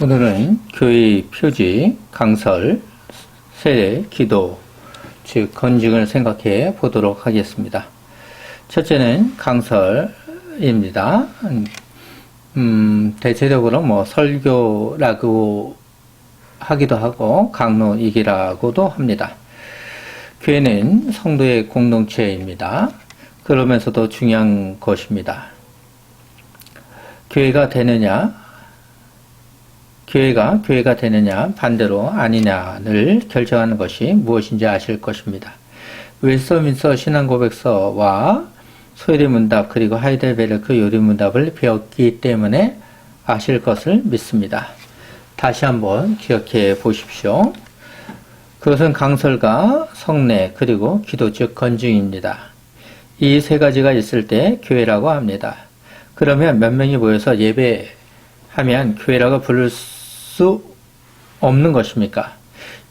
오늘은 교회 표지, 강설, 세례, 기도, 즉 건증을 생각해 보도록 하겠습니다. 첫째는 강설입니다. 음, 대체적으로 뭐 설교라고 하기도 하고 강론이기라고도 합니다. 교회는 성도의 공동체입니다. 그러면서도 중요한 것입니다. 교회가 되느냐, 교회가 교회가 되느냐 반대로 아니냐를 결정하는 것이 무엇인지 아실 것입니다. 웨스터민서 신앙고백서와 소요리 문답 그리고 하이델베르크 요리 문답을 배웠기 때문에 아실 것을 믿습니다. 다시 한번 기억해 보십시오. 그것은 강설과 성례 그리고 기도 즉 건증입니다. 이 세 가지가 있을 때 교회라고 합니다. 그러면 몇 명이 모여서 예배하면 교회라고 부를 수 없는 것입니까?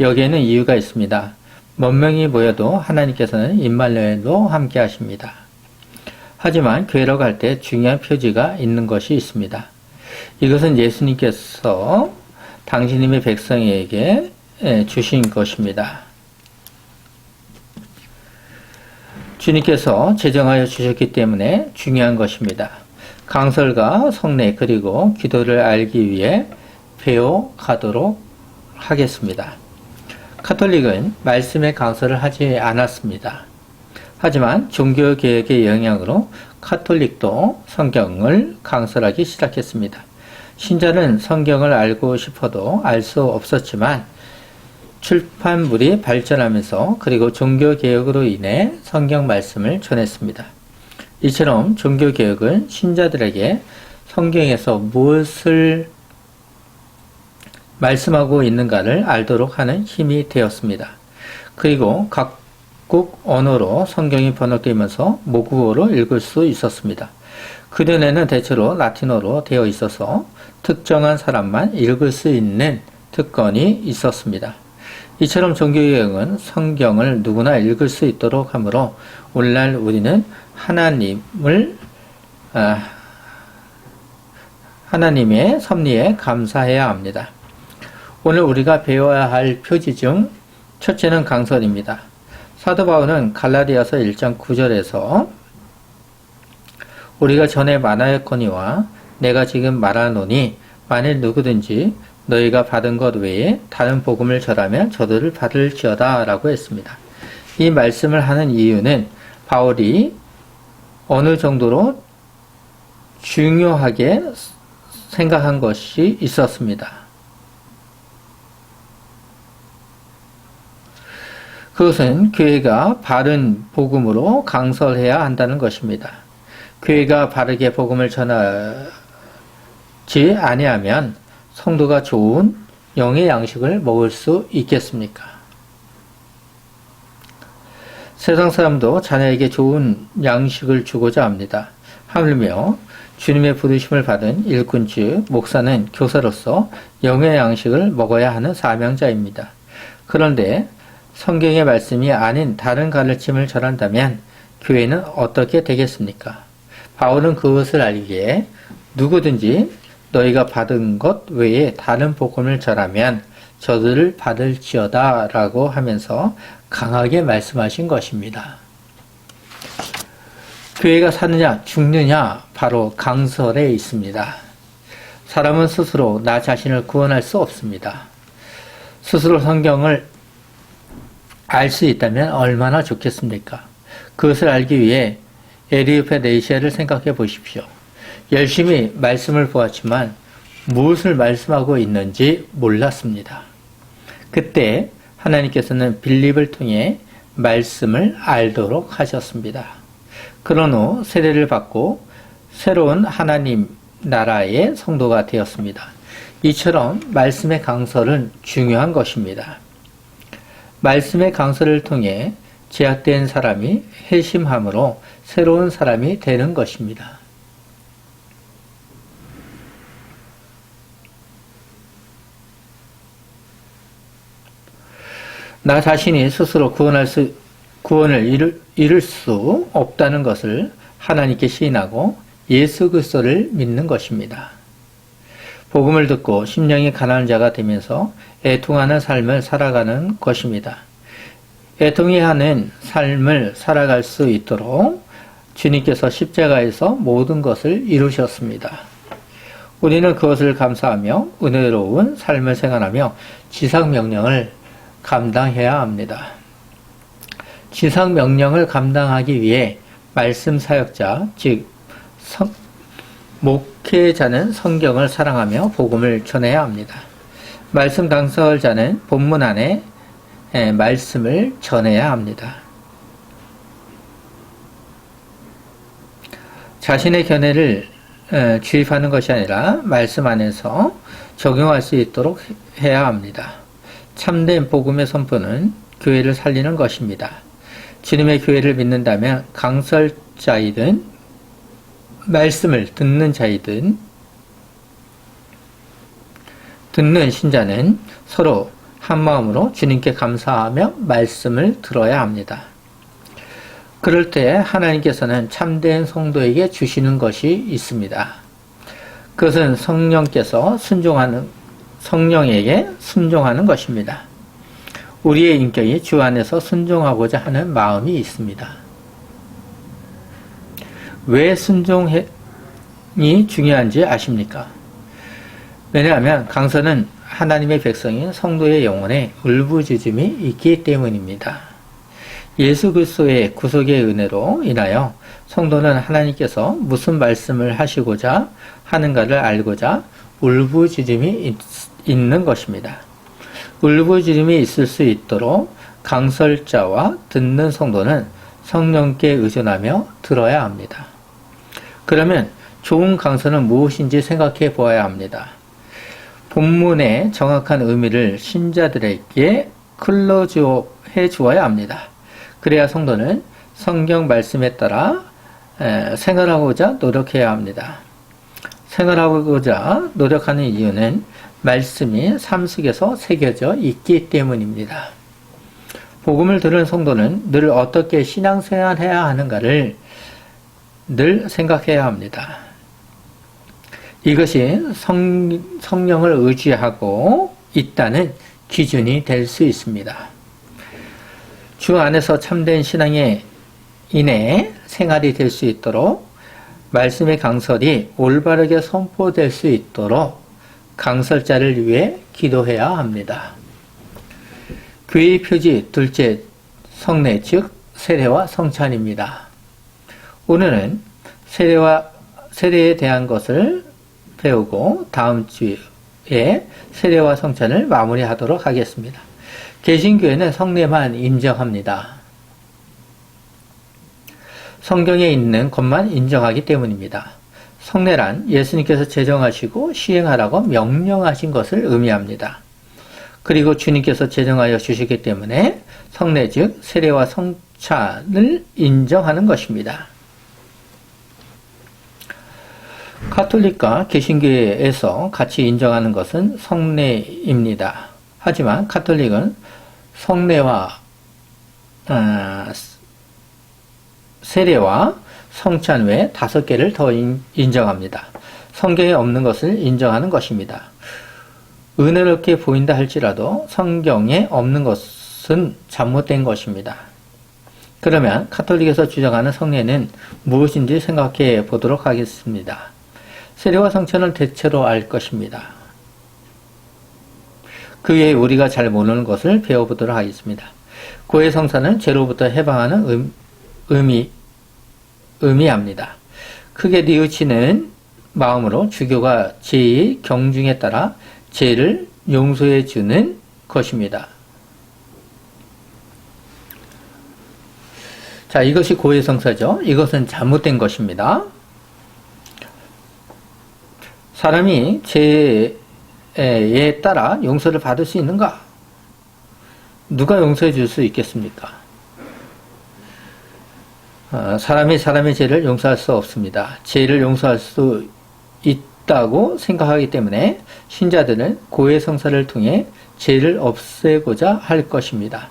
여기에는 이유가 있습니다. 몇 명이 모여도 하나님께서는 임말레도 함께 하십니다. 하지만 교회라고 할때 중요한 표지가 있는 것이 있습니다. 이것은 예수님께서 당신님의 백성에게 주신 것입니다. 주님께서 제정하여 주셨기 때문에 중요한 것입니다. 강설과 성례 그리고 기도를 알기 위해 배워 가도록 하겠습니다. 카톨릭은 말씀의 강서를 하지 않았습니다. 하지만 종교개혁의 영향으로 카톨릭도 성경을 강설하기 시작했습니다. 신자는 성경을 알고 싶어도 알 수 없었지만 출판물이 발전하면서 그리고 종교개혁으로 인해 성경 말씀을 전했습니다. 이처럼 종교개혁은 신자들에게 성경에서 무엇을 말씀하고 있는가를 알도록 하는 힘이 되었습니다. 그리고 각국 언어로 성경이 번역되면서 모국어로 읽을 수 있었습니다. 그전에는 대체로 라틴어로 되어 있어서 특정한 사람만 읽을 수 있는 특권이 있었습니다. 이처럼 종교개혁은 성경을 누구나 읽을 수 있도록 하므로 오늘날 우리는 하나님을 아, 하나님의 섭리에 감사해야 합니다. 오늘 우리가 배워야 할 표지 중 첫째는 강설입니다. 사도 바울은 갈라디아서 1장 9절에서 우리가 전에 말하였거니와 내가 지금 말하노니 만일 누구든지 너희가 받은 것 외에 다른 복음을 전하면 저들을 받을지어다 라고 했습니다. 이 말씀을 하는 이유는 바울이 어느 정도로 중요하게 생각한 것이 있었습니다. 그것은 교회가 바른 복음으로 강설해야 한다는 것입니다. 교회가 바르게 복음을 전하지 아니하면 성도가 좋은 영의 양식을 먹을 수 있겠습니까? 세상 사람도 자녀에게 좋은 양식을 주고자 합니다. 하물며 주님의 부르심을 받은 일꾼 즉 목사는 교사로서 영의 양식을 먹어야 하는 사명자입니다. 그런데 성경의 말씀이 아닌 다른 가르침을 전한다면 교회는 어떻게 되겠습니까? 바울은 그것을 알기에 누구든지 너희가 받은 것 외에 다른 복음을 전하면 저들을 받을지어다 라고 하면서 강하게 말씀하신 것입니다. 교회가 사느냐 죽느냐 바로 강설에 있습니다. 사람은 스스로 나 자신을 구원할 수 없습니다. 스스로 성경을 알 수 있다면 얼마나 좋겠습니까? 그것을 알기 위해 에리우페 네이시아를 생각해 보십시오. 열심히 말씀을 보았지만 무엇을 말씀하고 있는지 몰랐습니다. 그때 하나님께서는 빌립을 통해 말씀을 알도록 하셨습니다. 그런 후 세례를 받고 새로운 하나님 나라의 성도가 되었습니다. 이처럼 말씀의 강설은 중요한 것입니다. 말씀의 강설을 통해 제약된 사람이 회심함으로 새로운 사람이 되는 것입니다. 나 자신이 스스로 구원할 수, 구원을 이룰, 이룰 수 없다는 것을 하나님께 시인하고 예수 그리스도를 믿는 것입니다. 복음을 듣고 심령이 가난한 자가 되면서 애통하는 삶을 살아가는 것입니다. 애통해 하는 삶을 살아갈 수 있도록 주님께서 십자가에서 모든 것을 이루셨습니다. 우리는 그것을 감사하며 은혜로운 삶을 생활하며 지상 명령을 감당해야 합니다. 지상 명령을 감당하기 위해 말씀 사역자, 즉 성, 목회자는 성경을 사랑하며 복음을 전해야 합니다. 말씀 강설자는 본문 안에 말씀을 전해야 합니다. 자신의 견해를 주입하는 것이 아니라 말씀 안에서 적용할 수 있도록 해야 합니다. 참된 복음의 선포는 교회를 살리는 것입니다. 주님의 교회를 믿는다면 강설자이든 말씀을 듣는 자이든 듣는 신자는 서로 한 마음으로 주님께 감사하며 말씀을 들어야 합니다. 그럴 때 하나님께서는 참된 성도에게 주시는 것이 있습니다. 그것은 성령께서 순종하는 성령에게 순종하는 것입니다. 우리의 인격이 주 안에서 순종하고자 하는 마음이 있습니다. 왜 순종이 중요한지 아십니까? 왜냐하면 강선은 하나님의 백성인 성도의 영혼에 울부짖음이 있기 때문입니다. 예수 그리스도의 구속의 은혜로 인하여 성도는 하나님께서 무슨 말씀을 하시고자 하는가를 알고자 울부짖음이 있는 것입니다. 울부짖음이 있을 수 있도록 강설자와 듣는 성도는 성령께 의존하며 들어야 합니다. 그러면 좋은 강서는 무엇인지 생각해 보아야 합니다. 본문의 정확한 의미를 신자들에게 클로즈해 주어야 합니다. 그래야 성도는 성경 말씀에 따라 생활하고자 노력해야 합니다. 생활하고자 노력하는 이유는 말씀이 삶 속에서 새겨져 있기 때문입니다. 복음을 들은 성도는 늘 어떻게 신앙생활해야 하는가를 늘 생각해야 합니다. 이것이 성, 성령을 의지하고 있다는 기준이 될 수 있습니다. 주 안에서 참된 신앙에 인해 생활이 될 수 있도록 말씀의 강설이 올바르게 선포될 수 있도록 강설자를 위해 기도해야 합니다. 교의 표지 둘째 성례 즉 세례와 성찬입니다. 오늘은 세례와 세례에 대한 것을 배우고 다음 주에 세례와 성찬을 마무리하도록 하겠습니다. 개신교회는 성례만 인정합니다. 성경에 있는 것만 인정하기 때문입니다. 성례란 예수님께서 제정하시고 시행하라고 명령하신 것을 의미합니다. 그리고 주님께서 제정하여 주시기 때문에 성례 즉 세례와 성찬을 인정하는 것입니다. 카톨릭과 개신교에서 같이 인정하는 것은 성례입니다. 하지만 카톨릭은 성례와 어, 세례와 성찬 외 다섯 개를 더 인정합니다. 성경에 없는 것을 인정하는 것입니다. 은혜롭게 보인다 할지라도 성경에 없는 것은 잘못된 것입니다. 그러면 카톨릭에서 주장하는 성례는 무엇인지 생각해 보도록 하겠습니다. 세례와 성찬을 대체로 알 것입니다. 그 외에 우리가 잘 모르는 것을 배워보도록 하겠습니다. 고해 성사는 죄로부터 해방하는 의, 의미, 의미합니다. 크게 뉘우치는 마음으로 주교가 죄의 경중에 따라 죄를 용서해 주는 것입니다. 자, 이것이 고해성사죠. 이것은 잘못된 것입니다. 사람이 죄에 따라 용서를 받을 수 있는가? 누가 용서해 줄 수 있겠습니까? 어, 사람이 사람의 죄를 용서할 수 없습니다. 죄를 용서할 수 있다고 생각하기 때문에 신자들은 고해 성사를 통해 죄를 없애고자 할 것입니다.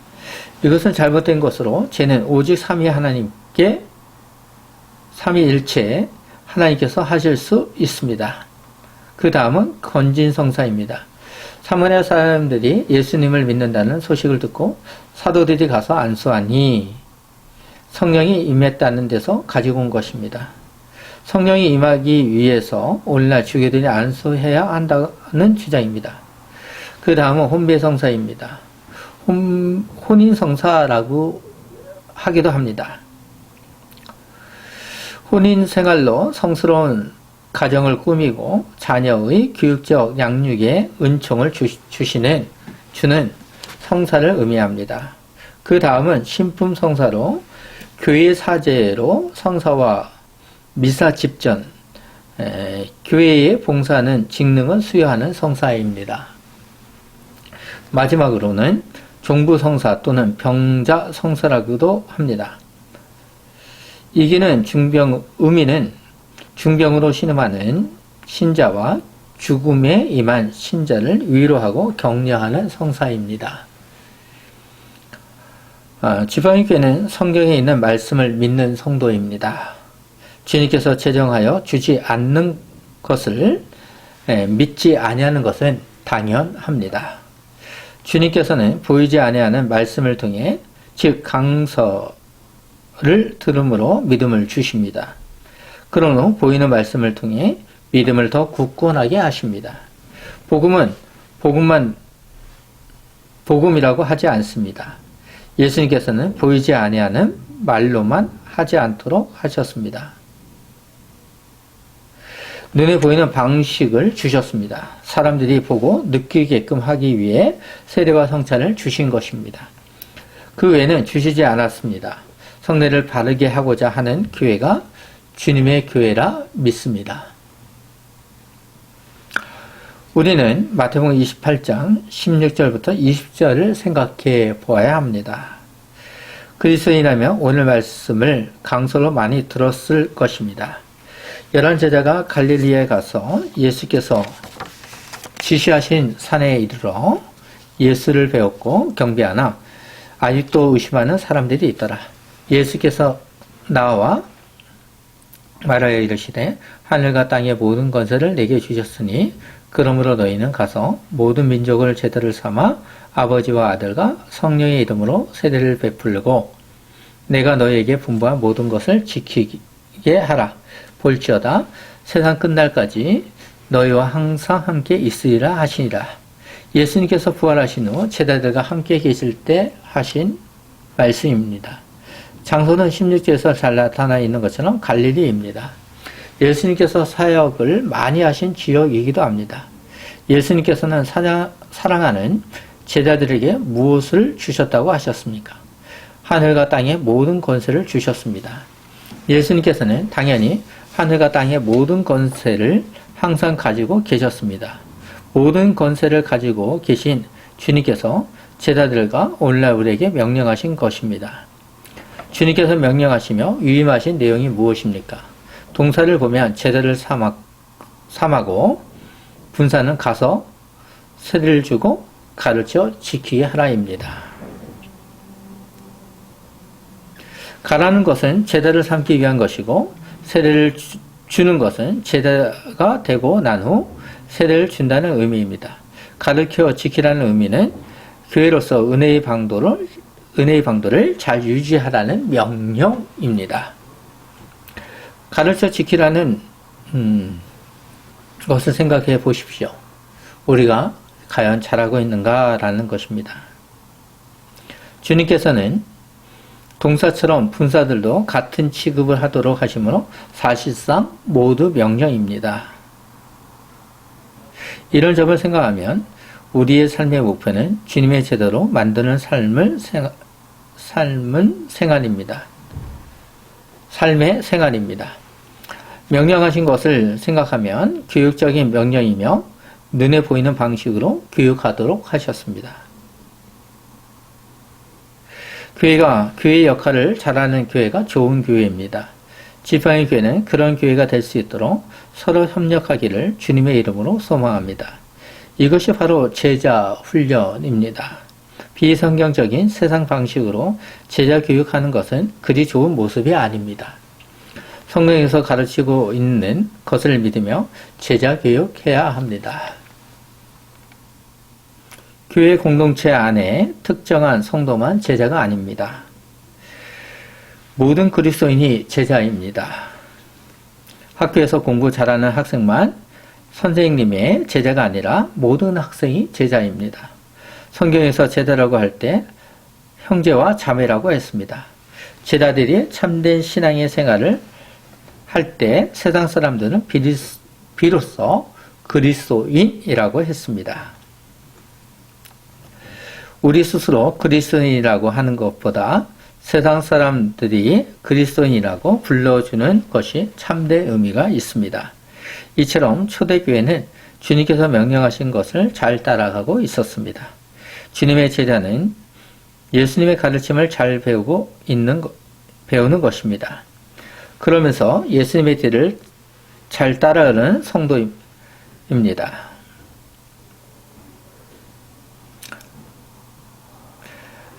이것은 잘못된 것으로 죄는 오직 삼위 하나님께 삼위일체 하나님께서 하실 수 있습니다. 그 다음은 건진성사입니다. 사마리아 사람들이 예수님을 믿는다는 소식을 듣고 사도들이 가서 안수하니 성령이 임했다는 데서 가지고 온 것입니다. 성령이 임하기 위해서 오늘날 주교들이 안수해야 한다는 주장입니다. 그 다음은 혼배성사입니다. 혼, 혼인성사라고 하기도 합니다. 혼인 생활로 성스러운 가정을 꾸미고 자녀의 교육적 양육에 은총을 주, 시는 주는 성사를 의미합니다. 그 다음은 신품 성사로 교회 사제로 성사와 미사 집전, 에, 교회에 봉사하는 직능을 수여하는 성사입니다. 마지막으로는 종부 성사 또는 병자 성사라고도 합니다. 이기는 중병, 의미는 중병으로 신음하는 신자와 죽음에 임한 신자를 위로하고 격려하는 성사입니다. 아, 지방교회는 성경에 있는 말씀을 믿는 성도입니다. 주님께서 제정하여 주지 않는 것을 예, 믿지 아니하는 것은 당연합니다. 주님께서는 보이지 아니하는 말씀을 통해 즉 강서를 들음으로 믿음을 주십니다. 그런 후 보이는 말씀을 통해 믿음을 더 굳건하게 하십니다. 복음은 복음만 복음이라고 하지 않습니다. 예수님께서는 보이지 아니하는 말로만 하지 않도록 하셨습니다. 눈에 보이는 방식을 주셨습니다. 사람들이 보고 느끼게끔 하기 위해 세례와 성찬을 주신 것입니다. 그 외에는 주시지 않았습니다. 성례를 바르게 하고자 하는 교회가 주님의 교회라 믿습니다. 우리는 마태복음 28장 16절부터 20절을 생각해 보아야 합니다. 그리스도인이라면 오늘 말씀을 강서로 많이 들었을 것입니다. 열한 제자가 갈릴리에 가서 예수께서 지시하신 산에 이르러 예수를 배웠고 경배하나 아직도 의심하는 사람들이 있더라. 예수께서 나와 말하여 이르시되 하늘과 땅의 모든 건설을 내게 주셨으니 그러므로 너희는 가서 모든 민족을 제자를 삼아 아버지와 아들과 성령의 이름으로 세례를 베풀고 내가 너희에게 분부한 모든 것을 지키게 하라. 볼지어다 세상 끝날까지 너희와 항상 함께 있으리라 하시니라. 예수님께서 부활하신 후 제자들과 함께 계실 때 하신 말씀입니다. 장소는 16節에서 잘 나타나 있는 것처럼 갈릴리입니다. 예수님께서 사역을 많이 하신 지역이기도 합니다. 예수님께서는 사랑하는 제자들에게 무엇을 주셨다고 하셨습니까? 하늘과 땅의 모든 권세를 주셨습니다. 예수님께서는 당연히 하늘과 땅의 모든 권세를 항상 가지고 계셨습니다. 모든 권세를 가지고 계신 주님께서 제자들과 오늘날 우리에게 명령하신 것입니다. 주님께서 명령하시며 위임하신 내용이 무엇입니까? 동사를 보면 제자를 삼아, 삼하고 분사는 가서 세례를 주고 가르쳐 지키게 하라입니다. 가라는 것은 제자를 삼기 위한 것이고 세례를 주는 것은 제자가 되고 난 후 세례를 준다는 의미입니다. 가르쳐 지키라는 의미는 교회로서 은혜의 방도를 은혜의 방도를 잘 유지하라는 명령입니다. 가르쳐 지키라는 음, 것을 생각해 보십시오. 우리가 과연 잘하고 있는가라는 것입니다. 주님께서는 동사처럼 분사들도 같은 취급을 하도록 하시므로 사실상 모두 명령입니다. 이런 점을 생각하면 우리의 삶의 목표는 주님의 제대로 만드는 삶을 삶은 생활입니다. 삶의 생활입니다. 명령하신 것을 생각하면 교육적인 명령이며 눈에 보이는 방식으로 교육하도록 하셨습니다. 교회가 교회 역할을 잘하는 교회가 좋은 교회입니다. 지팡이 교회는 그런 교회가 될 수 있도록 서로 협력하기를 주님의 이름으로 소망합니다. 이것이 바로 제자 훈련입니다. 비성경적인 세상 방식으로 제자 교육하는 것은 그리 좋은 모습이 아닙니다. 성경에서 가르치고 있는 것을 믿으며 제자 교육해야 합니다. 교회 공동체 안에 특정한 성도만 제자가 아닙니다. 모든 그리스도인이 제자입니다. 학교에서 공부 잘하는 학생만 선생님의 제자가 아니라 모든 학생이 제자입니다. 성경에서 제자라고 할 때 형제와 자매라고 했습니다. 제자들이 참된 신앙의 생활을 할 때 세상 사람들은 비로소 그리스도인이라고 했습니다. 우리 스스로 그리스도인이라고 하는 것보다 세상 사람들이 그리스도인이라고 불러주는 것이 참된 의미가 있습니다. 이처럼 초대교회는 주님께서 명령하신 것을 잘 따라가고 있었습니다. 주님의 제자는 예수님의 가르침을 잘 배우고 있는 배우는 것입니다. 그러면서 예수님의 뒤를 잘 따라가는 성도입니다.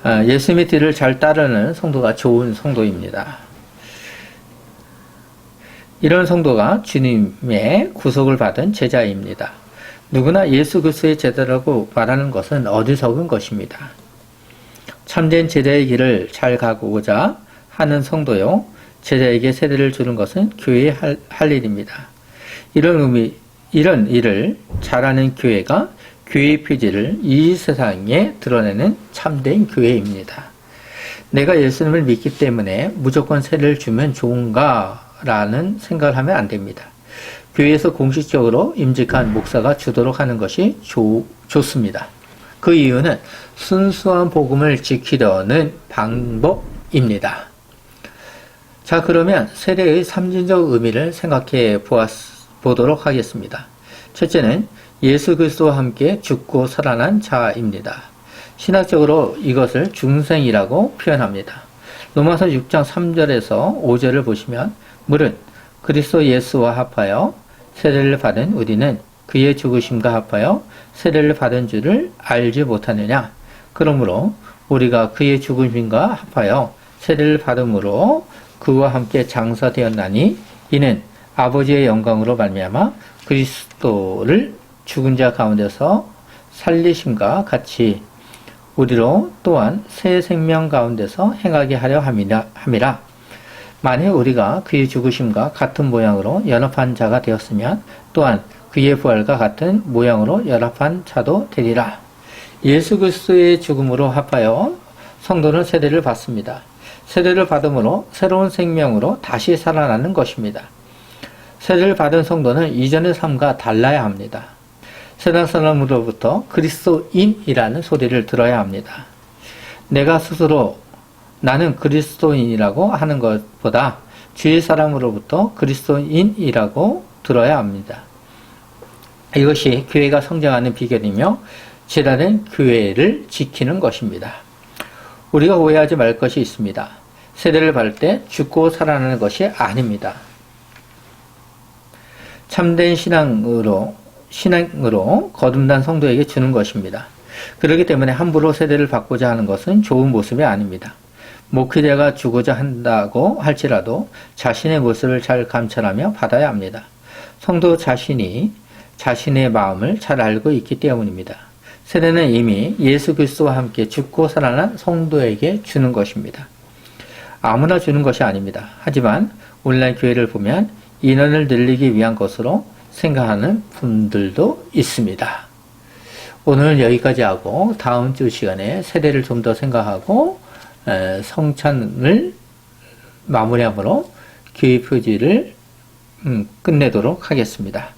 아, 예수님의 뒤를 잘 따르는 성도가 좋은 성도입니다. 이런 성도가 주님의 구속을 받은 제자입니다. 누구나 예수 그리스도의 제자라고 말하는 것은 어리석은 것입니다. 참된 제자의 길을 잘 가고자 하는 성도요, 제자에게 세례를 주는 것은 교회의 할, 할 일입니다. 이런 의미, 이런 일을 잘하는 교회가 교회의 표지를 이 세상에 드러내는 참된 교회입니다. 내가 예수님을 믿기 때문에 무조건 세례를 주면 좋은가? 라는 생각을 하면 안 됩니다. 교회에서 공식적으로 임직한 목사가 주도록 하는 것이 조, 좋습니다. 그 이유는 순수한 복음을 지키려는 방법입니다. 자, 그러면 세례의 삼진적 의미를 생각해 보았, 보도록 하겠습니다. 첫째는 예수 그리스도와 함께 죽고 살아난 자입니다. 신학적으로 이것을 중생이라고 표현합니다. 로마서 6장 3절에서 5절을 보시면 물은 그리스도 예수와 합하여 세례를 받은 우리는 그의 죽으심과 합하여 세례를 받은 줄을 알지 못하느냐. 그러므로 우리가 그의 죽으심과 합하여 세례를 받음으로 그와 함께 장사되었나니 이는 아버지의 영광으로 말미암아 그리스도를 죽은 자 가운데서 살리심과 같이 우리로 또한 새 생명 가운데서 행하게 하려 함이라. 만일 우리가 그의 죽으심과 같은 모양으로 연합한 자가 되었으면 또한 그의 부활과 같은 모양으로 연합한 자도 되리라. 예수 그리스도의 죽음으로 합하여 성도는 세례를 받습니다. 세례를 받음으로 새로운 생명으로 다시 살아나는 것입니다. 세례를 받은 성도는 이전의 삶과 달라야 합니다. 세상 사람으로부터 그리스도인이라는 소리를 들어야 합니다. 내가 스스로 나는 그리스도인이라고 하는 것보다 주위 사람으로부터 그리스도인이라고 들어야 합니다. 이것이 교회가 성장하는 비결이며 제단은 교회를 지키는 것입니다. 우리가 오해하지 말 것이 있습니다. 세대를 받을 때 죽고 살아나는 것이 아닙니다. 참된 신앙으로 신앙으로 거듭난 성도에게 주는 것입니다. 그렇기 때문에 함부로 세례를 받고자 하는 것은 좋은 모습이 아닙니다. 목회자가 주고자 한다고 할지라도 자신의 모습을 잘 감찰하며 받아야 합니다. 성도 자신이 자신의 마음을 잘 알고 있기 때문입니다. 세례는 이미 예수 그리스도와 함께 죽고 살아난 성도에게 주는 것입니다. 아무나 주는 것이 아닙니다. 하지만 온라인 교회를 보면 인원을 늘리기 위한 것으로 생각하는 분들도 있습니다. 오늘 여기까지 하고 다음 주 시간에 세대를 좀 더 생각하고 성찬을 마무리함으로 교회 표지를 음, 끝내도록 하겠습니다.